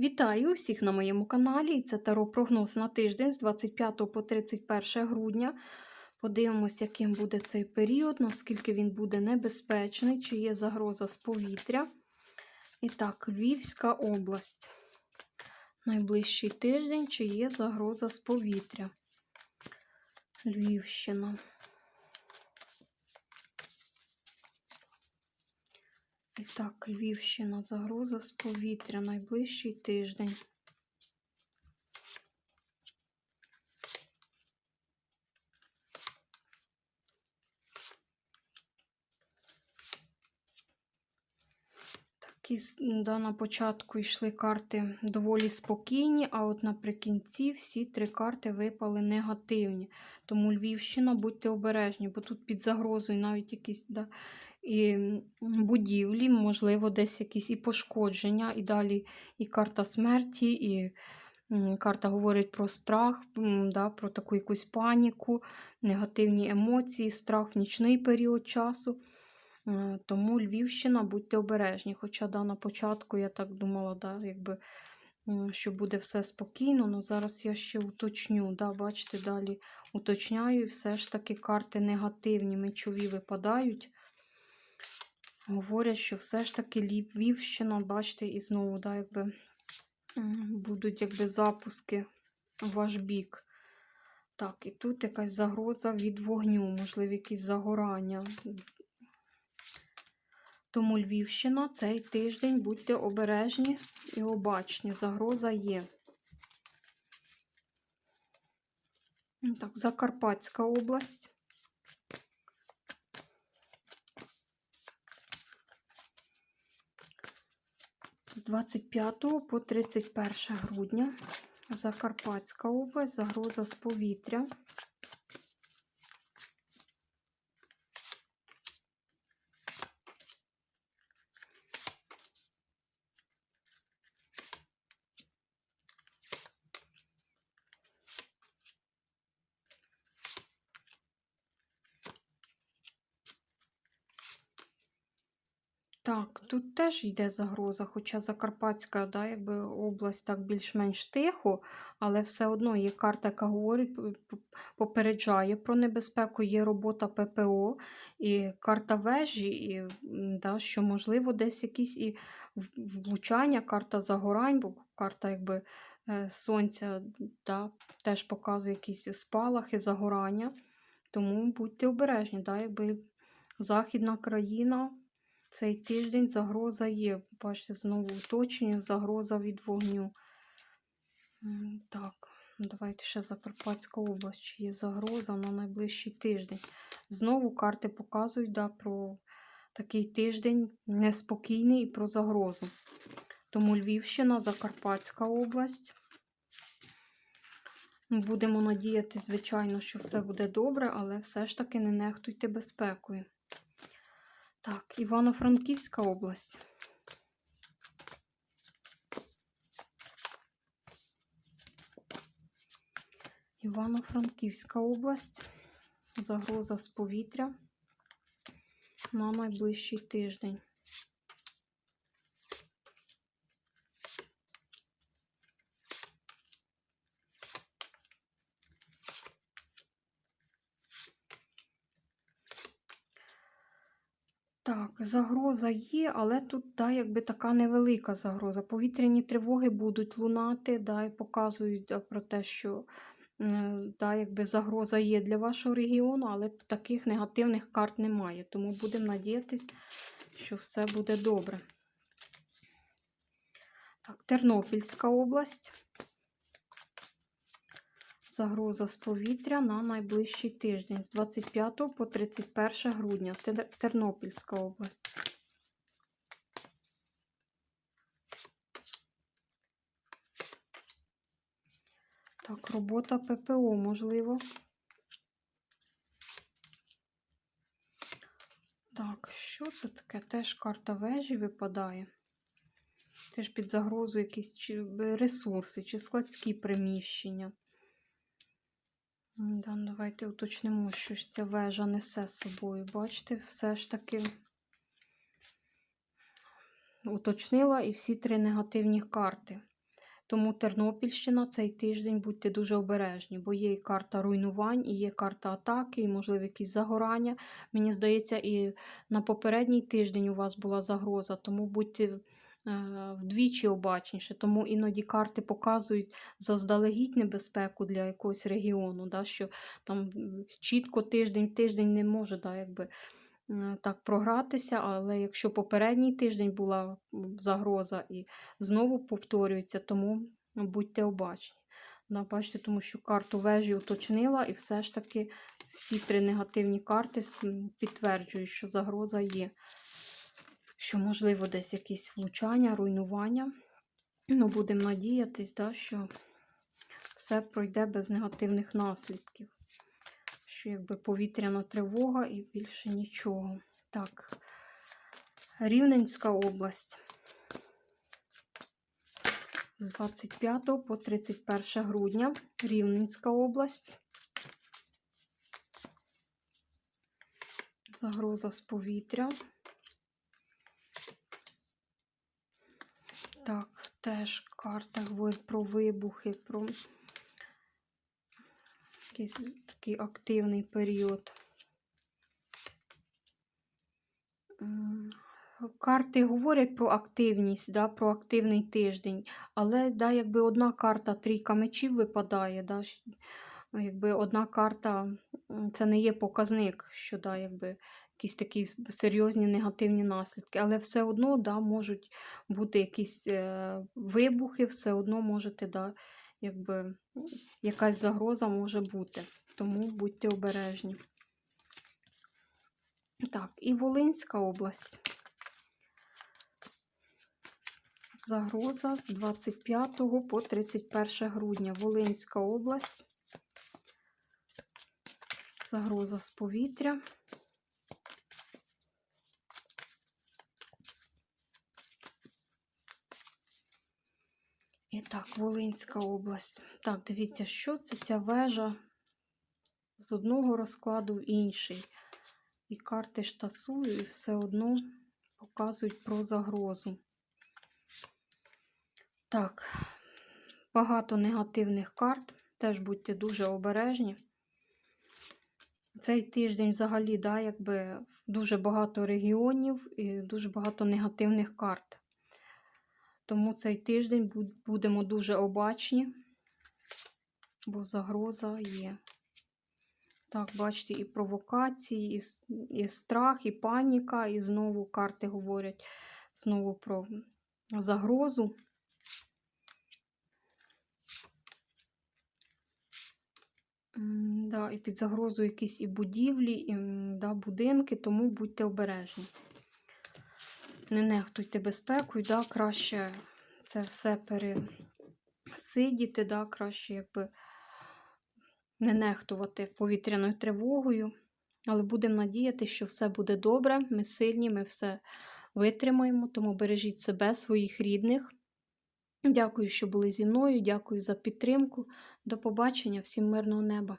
Вітаю усіх на моєму каналі. Це Таро прогноз на тиждень з 25 по 31 грудня. Подивимось, яким буде цей період, наскільки він буде небезпечний, чи є загроза з повітря. І так, Львівська область. Найближчий тиждень, чи є загроза з повітря. Львівщина. І так, Львівщина, загроза з повітря, найближчий тиждень. Такі да, на початку йшли карти доволі спокійні, а от наприкінці всі три карти випали негативні. Тому Львівщина, будьте обережні, бо тут під загрозою навіть якісь да, і будівлі, можливо, десь якісь і пошкодження, і далі і карта смерті, і карта говорить про страх, да, про таку якусь паніку, негативні емоції, страх в нічний період часу. Е, Тому Львівщина, будьте обережні. Хоча да, на початку я так думала, да, якби, що буде все спокійно, але зараз я ще уточню. Да, бачите, далі уточняю, і все ж таки карти негативні, мечові випадають. Говорять, що все ж таки Львівщина, бачите, і знову, да, якби, будуть якби, запуски в ваш бік. Так, і тут якась загроза від вогню, можливо, якісь загорання. Тому Львівщина цей тиждень будьте обережні і обачні. Загроза є. Ну, Так, Закарпатська область. З 25 по 31 грудня. Закарпатська область, загроза з повітря. Так, тут теж йде загроза, хоча Закарпатська да, якби область так більш-менш тихо, але все одно є карта, яка говорить, попереджає про небезпеку, є робота ППО і карта вежі, і, да, що можливо десь якісь і влучання, карта загорань, бо карта якби е, сонця да, теж показує якісь спалахи, загорання. Тому будьте обережні, да, якби західна країна. Цей тиждень загроза є. Бачите, знову уточнюю, загроза від вогню. Так, давайте ще Закарпатська область. Чи є загроза на найближчий тиждень? Знову карти показують да, про такий тиждень неспокійний і про загрозу. Тому Львівщина, Закарпатська область. Будемо надіяти, звичайно, що все буде добре, але все ж таки не нехтуйте безпекою. Так, Івано-Франківська область. Івано-Франківська область. Загроза з повітря на найближчий тиждень. Так, загроза є, але тут да, якби така невелика загроза. Повітряні тривоги будуть лунати, да, і показують про те, що да, якби загроза є для вашого регіону, але таких негативних карт немає. Тому будемо надіятися, що все буде добре. Так, Тернопільська область. Загроза з повітря на найближчий тиждень з 25 по 31 грудня. Тер- Тернопільська область. Так, робота ППО можливо. Так, що це таке? Теж карта вежі випадає. Теж під загрозу якісь ресурси, чи складські приміщення. Да, давайте уточнимо, що ж ця вежа несе з собою. Бачите, все ж таки уточнила і всі три негативні карти. Тому Тернопільщина цей тиждень будьте дуже обережні, бо є і карта руйнувань, і є карта атаки, і, можливо, якісь загорання. Мені здається, і на попередній тиждень у вас була загроза, тому будьте вдвічі обачніше. Тому іноді карти показують заздалегідь небезпеку для якогось регіону, да, що там чітко тиждень, тиждень не може да, якби, так програтися, але якщо попередній тиждень була загроза і знову повторюється, тому будьте обачні. Да, бачите, тому що карту вежі уточнила, і все ж таки всі три негативні карти підтверджують, що загроза є. Що, можливо, десь якісь влучання, руйнування. Ну, будемо надіятись, да, що все пройде без негативних наслідків. Що якби повітряна тривога і більше нічого. Так, Рівненська область. З 25 по 31 грудня Рівненська область. Загроза з повітря. Так, теж карта говорить про вибухи, про якийсь такий активний період. Карти говорять про активність, да, про активний тиждень, але да, якби одна карта трійка мечів випадає, да, якби одна карта це не є показник, що да, якби якісь такі серйозні негативні наслідки, але все одно да, можуть бути якісь е, вибухи, все одно можете, да, якби якась загроза може бути. Тому будьте обережні. Так, і Волинська область. Загроза з 25 по 31 грудня. Волинська область. Загроза з повітря. І так, Волинська область. Так, дивіться, що це ця вежа з одного розкладу в інший. І карти ж тасую, і все одно показують про загрозу. Так, багато негативних карт. Теж будьте дуже обережні. Цей тиждень взагалі, да, якби дуже багато регіонів і дуже багато негативних карт. Тому цей тиждень будемо дуже обачні, бо загроза є. Так, бачите, і провокації, і, і страх, і паніка, і знову карти говорять знову про загрозу. Да, і під загрозою якісь і будівлі, і да, будинки, тому будьте обережні. Не нехтуйте безпекою, да, краще це все пересидіти, да, краще якби не нехтувати повітряною тривогою. Але будемо надіятися, що все буде добре, ми сильні, ми все витримаємо, тому бережіть себе, своїх рідних. Дякую, що були зі мною. Дякую за підтримку. До побачення, всім мирного неба.